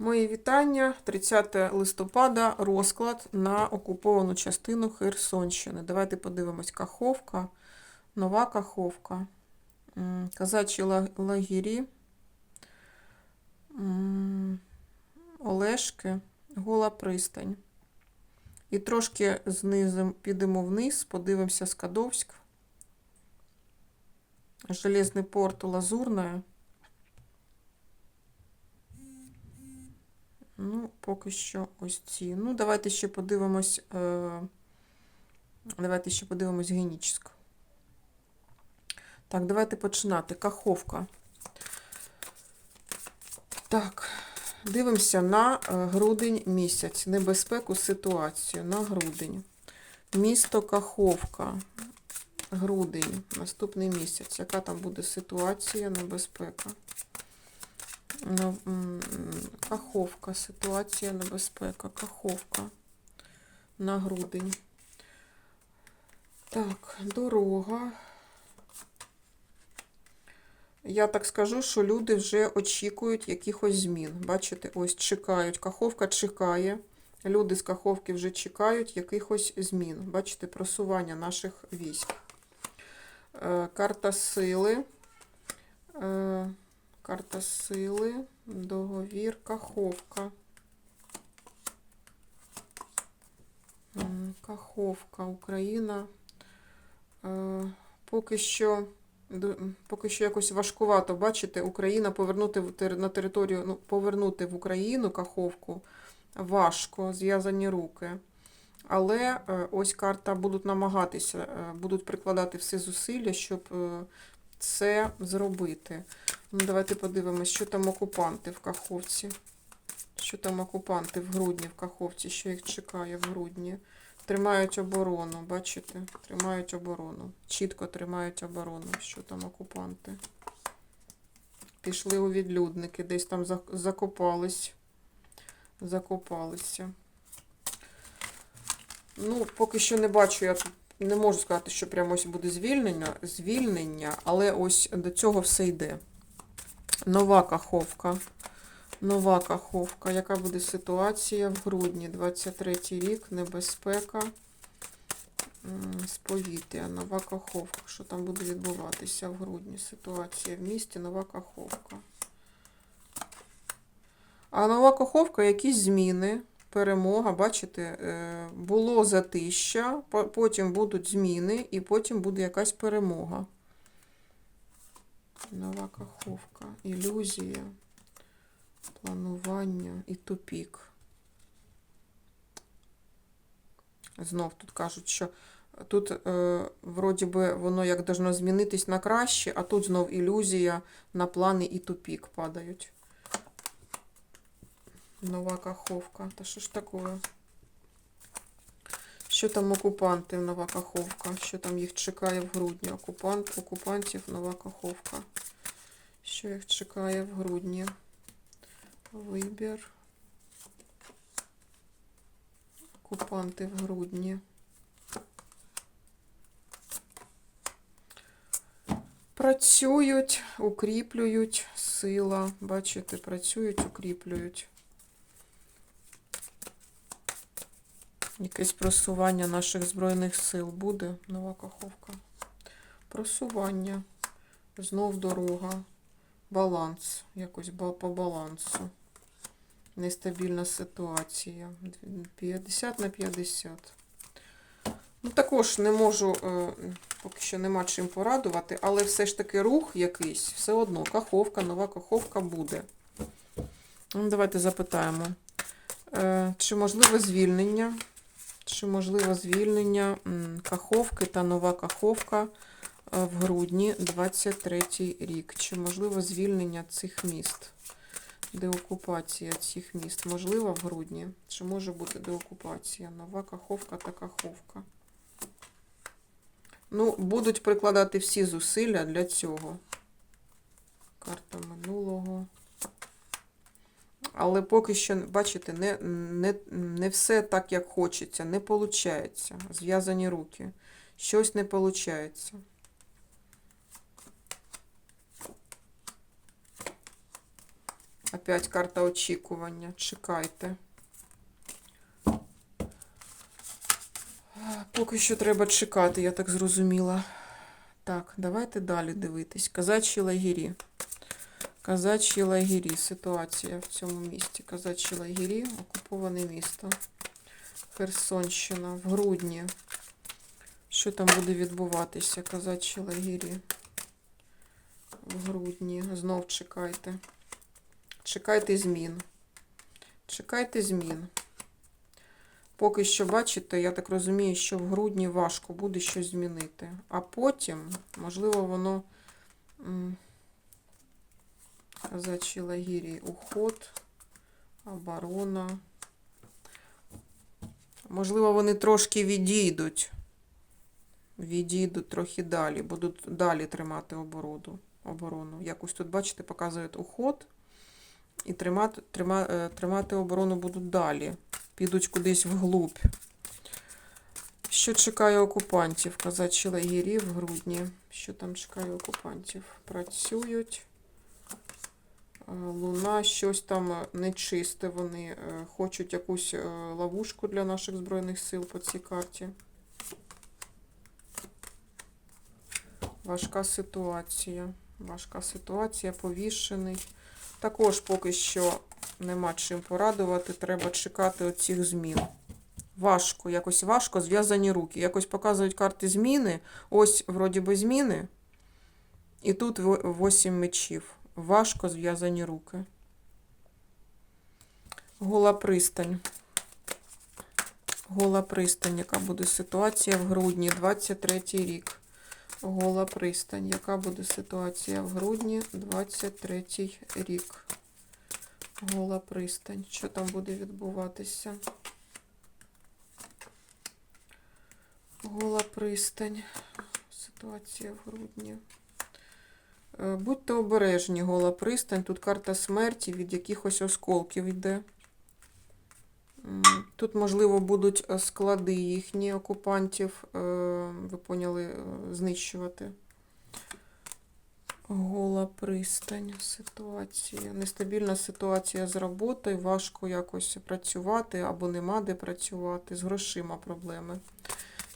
Мої вітання. 30 листопада розклад на окуповану частину Херсонщини. Давайте подивимось. Каховка, нова Каховка, казачі лагері, Олешки, Гола пристань. І трошки знизу підемо вниз, подивимося Скадовськ, Железний порт Лазурне. Ну, поки що ось ці. Ну, давайте ще подивимось. Е... Давайте ще подивимось Генічськ. Так, давайте починати. Каховка. Так, дивимося на е, грудень місяць. Небезпеку, ситуацію на грудень. Місто Каховка. Грудень. Наступний місяць. Яка там буде ситуація, небезпека? Ну, Каховка, ситуація небезпека, Каховка на грудень. Так, дорога. Я так скажу, що люди вже очікують якихось змін. Бачите, ось чекають. Каховка чекає. Люди з Каховки вже чекають якихось змін. Бачите, просування наших військ. Е, Карта сили. Карта сили, договір, Каховка. Каховка, Україна. Е, Поки що, поки що якось важкувато, бачите, Україна повернути на територію, ну, повернути в Україну Каховку важко, зв'язані руки. Але е, ось карта будуть намагатися, е, будуть прикладати всі зусилля, щоб це зробити. Ну, давайте подивимось, що там окупанти в Каховці. Що там окупанти в грудні в Каховці, що їх чекає в грудні. Тримають оборону, бачите? Тримають оборону. Чітко тримають оборону. Що там окупанти? Пішли у відлюдники, десь там закопались. Закопалися. Ну, поки що не бачу я тут не можу сказати, що прямо ось буде звільнення, звільнення, але ось до цього все йде. Нова каховка. Нова каховка. Яка буде ситуація в грудні? 23 рік, небезпека. З повітря. Нова каховка. Що там буде відбуватися в грудні? Ситуація в місті, нова каховка. А нова каховка, якісь зміни перемога, бачите, е, було затища, потім будуть зміни, і потім буде якась перемога. Нова каховка, ілюзія, планування і тупік. Знов тут кажуть, що тут е, вроді би воно як должно змінитись на краще, а тут знов ілюзія на плани і тупік падають. Нова каховка. Та що ж таке? Що там окупанти, нова каховка? Що там їх чекає в грудні? Окупант, окупантів, нова каховка. Що їх чекає в грудні? Вибір. Окупанти в грудні. Працюють, укріплюють, сила. Бачите, працюють, укріплюють. Якесь просування наших Збройних сил буде. Нова каховка. Просування. Знов дорога. Баланс. Якось по балансу. Нестабільна ситуація. 50 на 50. Ну, також не можу, е, поки що нема чим порадувати, але все ж таки рух якийсь, все одно, каховка, нова каховка буде. Ну, давайте запитаємо. Е, Чи можливе звільнення? Чи можливо звільнення Каховки та нова Каховка е, в грудні 23 рік? Чи можливо звільнення цих міст? Деокупація цих міст можлива в грудні? Чи може бути деокупація? Нова Каховка та Каховка. Ну, будуть прикладати всі зусилля для цього. Карта минулого. Але поки що, бачите, не, не, не все так, як хочеться, не виходить. Зв'язані руки. Щось не виходить. Опять карта очікування. Чекайте. Поки що треба чекати, я так зрозуміла. Так, давайте далі дивитись. Казачі лагері. Казачі лагері. Ситуація в цьому місті. Казачі лагері, окуповане місто. Херсонщина в грудні. Що там буде відбуватися? Казачі лагері. В грудні. Знов чекайте. Чекайте змін. Чекайте змін. Поки що, бачите, я так розумію, що в грудні важко буде щось змінити. А потім, можливо, воно м, казачі уход, оборона. Можливо, вони трошки відійдуть. Відійдуть трохи далі, будуть далі тримати оборону. оборону. Якось тут, бачите, показують уход. І тримати, трима, е, тримати оборону будуть далі. Підуть кудись вглубь. Що чекає окупантів? Казачі лагері в грудні. Що там чекає окупантів? Працюють. Е, Луна, щось там е, нечисте. Вони е, хочуть якусь ловушку для наших Збройних сил по цій карті. Важка ситуація. Важка ситуація, повішений. Також поки що нема чим порадувати, треба чекати оцих змін. Важко, якось важко, зв'язані руки. Якось показують карти зміни. Ось, вроді би, зміни. І тут 8 мечів. Важко зв'язані руки. Гола пристань. Гола пристань, яка буде ситуація в грудні, 23 рік. Гола пристань. Яка буде ситуація в грудні, 23 рік. Гола пристань. Що там буде відбуватися? Гола пристань. Ситуація в грудні. Е, Будьте обережні, гола пристань. Тут карта смерті від якихось осколків йде. Тут, можливо, будуть е, склади їхні окупантів, е, ви поняли, знищувати. Гола пристань, ситуація. Нестабільна ситуація з роботою, важко якось працювати або нема де працювати. З грошима проблеми.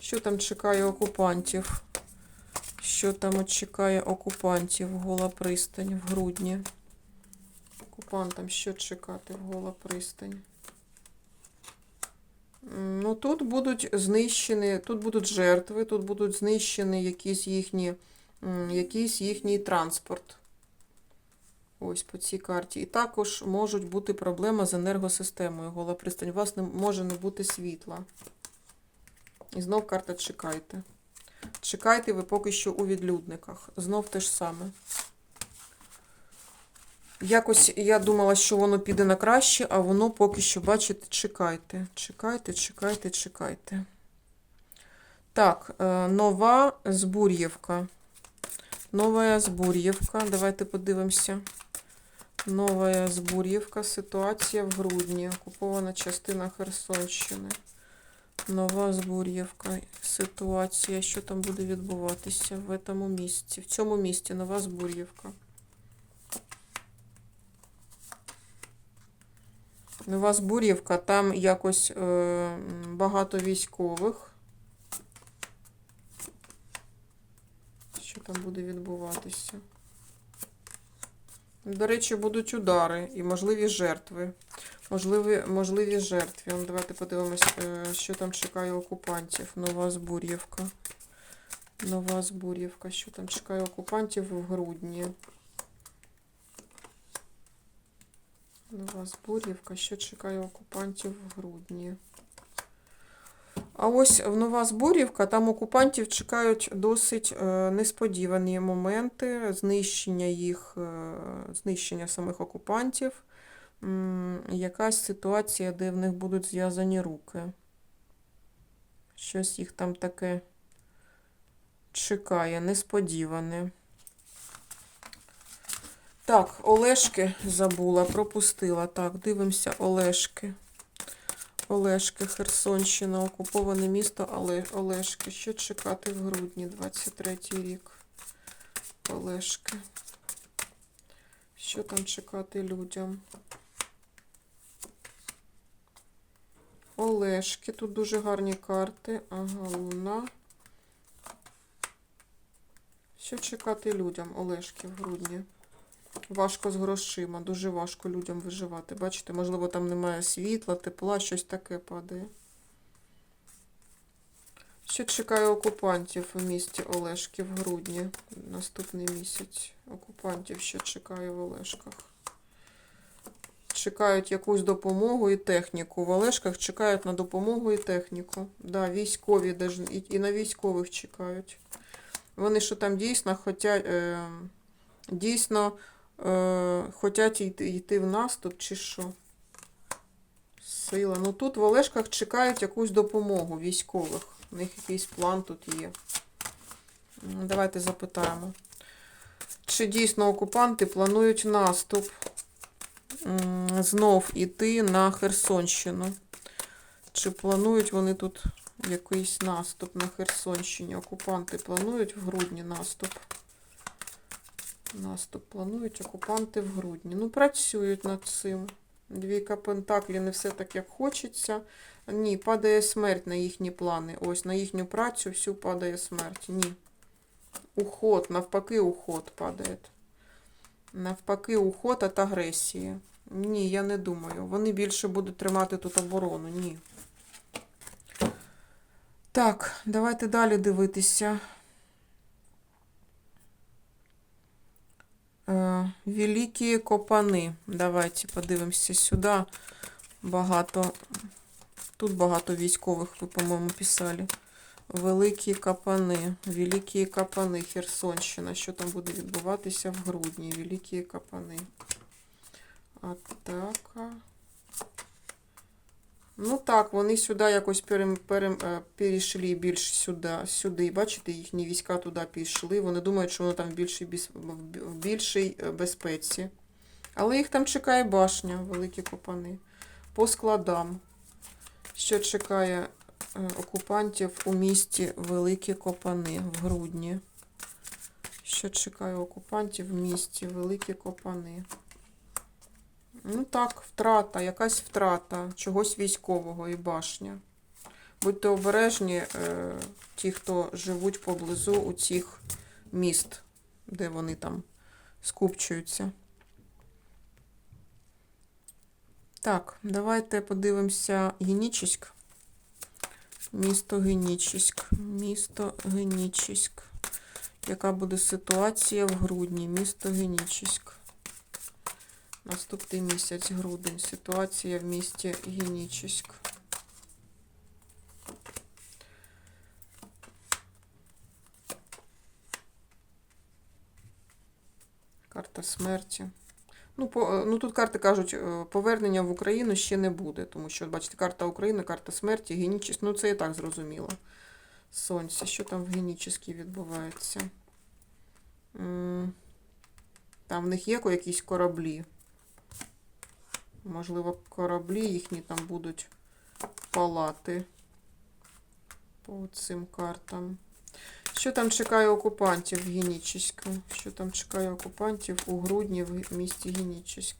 Що там чекає окупантів? Що там чекає окупантів? Гола пристань в грудні. Окупантам що чекати в гола пристань? Ну, тут будуть знищені, тут будуть жертви, тут будуть знищені якісь їхні, якийсь їхній транспорт. Ось по цій карті. І також можуть бути проблеми з енергосистемою. Гола пристань. У вас не може не бути світла. І знов карта чекайте. Чекайте ви поки що у відлюдниках. Знов те ж саме. Якось я думала, що воно піде на краще, а воно поки що, бачите, чекайте. Чекайте, чекайте, чекайте. Так, е, нова Збур'євка. Нова Збур'євка. Давайте подивимося. Нова Збур'євка. Ситуація в грудні. Окупована частина Херсонщини. Нова Збур'євка. Ситуація. Що там буде відбуватися в цьому місці? В цьому місті Нова Збур'євка. Нова Збур'євка, там якось е, багато військових. Що там буде відбуватися? До речі, будуть удари і можливі жертви. Можливі, можливі жертви. Давайте подивимось, е, що там чекає окупантів. Нова Збур'євка. Нова Збур'євка. Що там чекає окупантів в грудні? Нова Збур'ївка, що чекає окупантів в грудні. А ось в Нова Збур'ївка, там окупантів чекають досить е, несподівані моменти знищення їх, е, знищення самих окупантів. Якась ситуація, де в них будуть зв'язані руки. Щось їх там таке чекає, несподіване. Так, Олешки забула, пропустила. Так, дивимося Олешки. Олешки, Херсонщина, окуповане місто Олешки. Що чекати в грудні 23 рік? Олешки. Що там чекати людям? Олешки. Тут дуже гарні карти. Ага, луна. Що чекати людям, Олешки, в грудні? Важко з грошима, дуже важко людям виживати. Бачите, можливо, там немає світла, тепла, щось таке падає. Що чекає окупантів у місті Олешки в грудні? Наступний місяць. Окупантів що чекає в Олешках? Чекають якусь допомогу і техніку. В Олешках чекають на допомогу і техніку. Да, військові і на військових чекають. Вони що там дійсно хотять, е, дійсно е, хотять йти, йти в наступ, чи що? Сила. Ну тут в Олешках чекають якусь допомогу військових. У них якийсь план тут є. Давайте запитаємо. Чи дійсно окупанти планують наступ? Знов іти на Херсонщину? Чи планують вони тут якийсь наступ на Херсонщині? Окупанти планують в грудні наступ? Наступ планують окупанти в грудні. Ну, працюють над цим. Двійка Пентаклі не все так, як хочеться. Ні, падає смерть на їхні плани. Ось на їхню працю всю падає смерть. Ні. Уход, навпаки, уход падає. Навпаки, уход від агресії. Ні, я не думаю. Вони більше будуть тримати тут оборону. Ні. Так, давайте далі дивитися. Великі копани. Давайте подивимося сюди. Багато. Тут багато військових, ви, по-моєму, писали. Великі капани. Великі капани. Херсонщина. Що там буде відбуватися в грудні? Великі капани. Атака. Ну так, вони сюди якось перем, перем, е, перейшли більш сюди, сюди. Бачите, їхні війська туди пішли. Вони думають, що вони там в більшій, в більшій е, безпеці. Але їх там чекає башня, великі копани. По складам. Що чекає е, окупантів у місті Великі Копани в грудні? Що чекає окупантів в місті Великі Копани? Ну так, втрата, якась втрата чогось військового і башня. Будьте обережні, е, ті, хто живуть поблизу у цих міст, де вони там скупчуються. Так, давайте подивимося Генічеськ. Місто Генічеськ. Місто Генічеськ. Яка буде ситуація в грудні? Місто Генічеськ. Наступний місяць, грудень. Ситуація в місті Генічеськ. Карта смерті. Ну, по, е, ну тут карти кажуть, е, повернення в Україну ще не буде, тому що, бачите, карта України, карта смерті, генічість. Ну, це і так зрозуміло. Сонце. Що там в генічеській відбувається? Там в них є якісь кораблі. Можливо, кораблі їхні там будуть палати по цим картам. Що там чекає окупантів в Генічеську? Що там чекає окупантів у грудні в місті Генічеськ?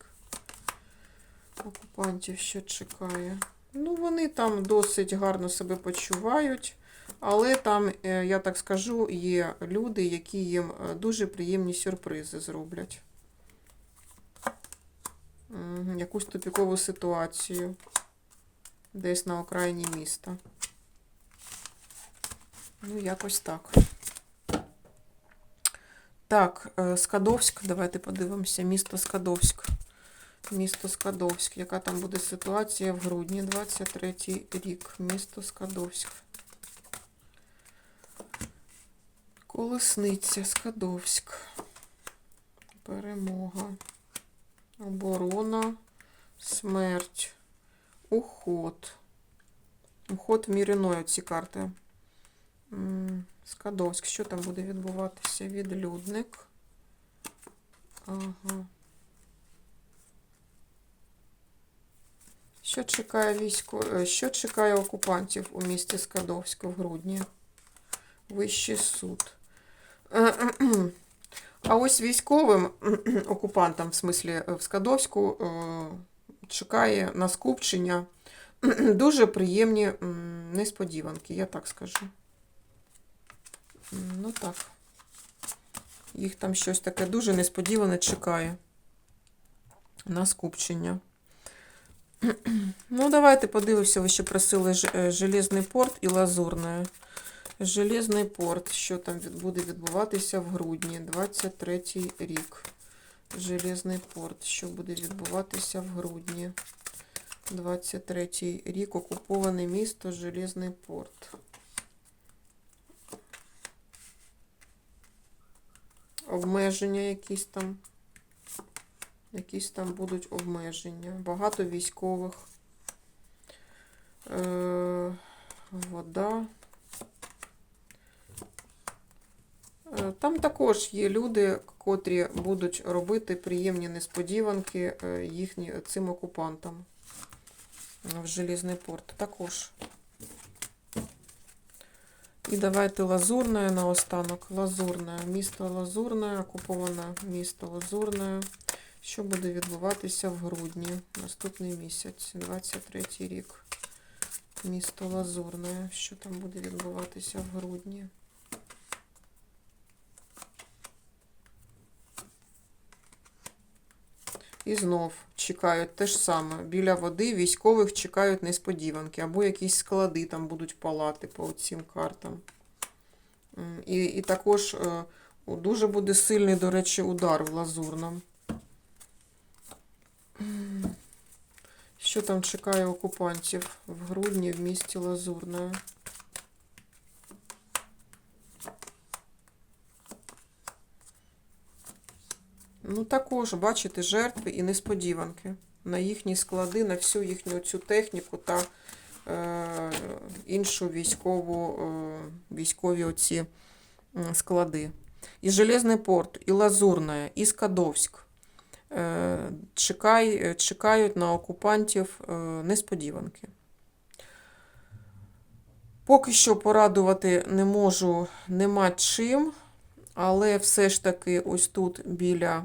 Окупантів що чекає? Ну, вони там досить гарно себе почувають, але там, е, я так скажу, є люди, які їм е, дуже приємні сюрпризи зроблять. Якусь тупікову ситуацію десь на окраїні міста. Ну, якось так. Так, е, Скадовськ, давайте подивимося. Місто Скадовськ. Місто Скадовськ. Яка там буде ситуація в грудні 23 рік. Місто Скадовськ. Колесниця, Скадовськ. Перемога. Оборона. Смерть. Уход. Уход міриною ці карти. Скадовськ. Що там буде відбуватися? Відлюдник. Ага. Що чекає військо... е, Що чекає окупантів у місті Скадовськ в грудні? Вищий суд. А ось військовим окупантам, в смислі е, в Скадовську, е, чекає на скупчення дуже приємні несподіванки, я так скажу. Ну так. Їх там щось таке дуже несподіване чекає на скупчення. Ну, давайте подивимося, ви ще просили е, Железний порт і Лазурне. Железний порт, що там буде відбуватися в грудні, 23 рік. Железний порт, що буде відбуватися в грудні. 23 рік. Окуповане місто Железний порт. Обмеження якісь там. Якісь там будуть обмеження. Багато військових. Е, вода. Е, Там також є люди, котрі будуть робити приємні несподіванки е, їхні, цим окупантам в Железний порт. Також. І давайте Лазурне наостанок. Лазурне. Місто Лазурне, окуповане місто Лазурне. Що буде відбуватися в грудні, наступний місяць, 23 рік. Місто Лазурне. Що там буде відбуватися в грудні? І знов чекають те ж саме. Біля води військових чекають несподіванки, або якісь склади там будуть палати по цим картам. І, і також е, дуже буде сильний, до речі, удар в лазурному. Що там чекає окупантів в грудні в місті Лазурне? Ну, також, бачите, жертви і несподіванки на їхні склади, на всю їхню цю техніку та е, іншу військову, е, військові оці склади. І Железний порт, і Лазурне, і Скадовськ е, чекай, е, чекають на окупантів е, несподіванки. Поки що порадувати не можу, нема чим. Але все ж таки, ось тут біля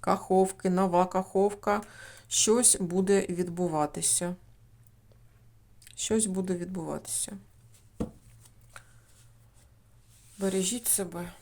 каховки, нова каховка, щось буде відбуватися. Щось буде відбуватися. Бережіть себе.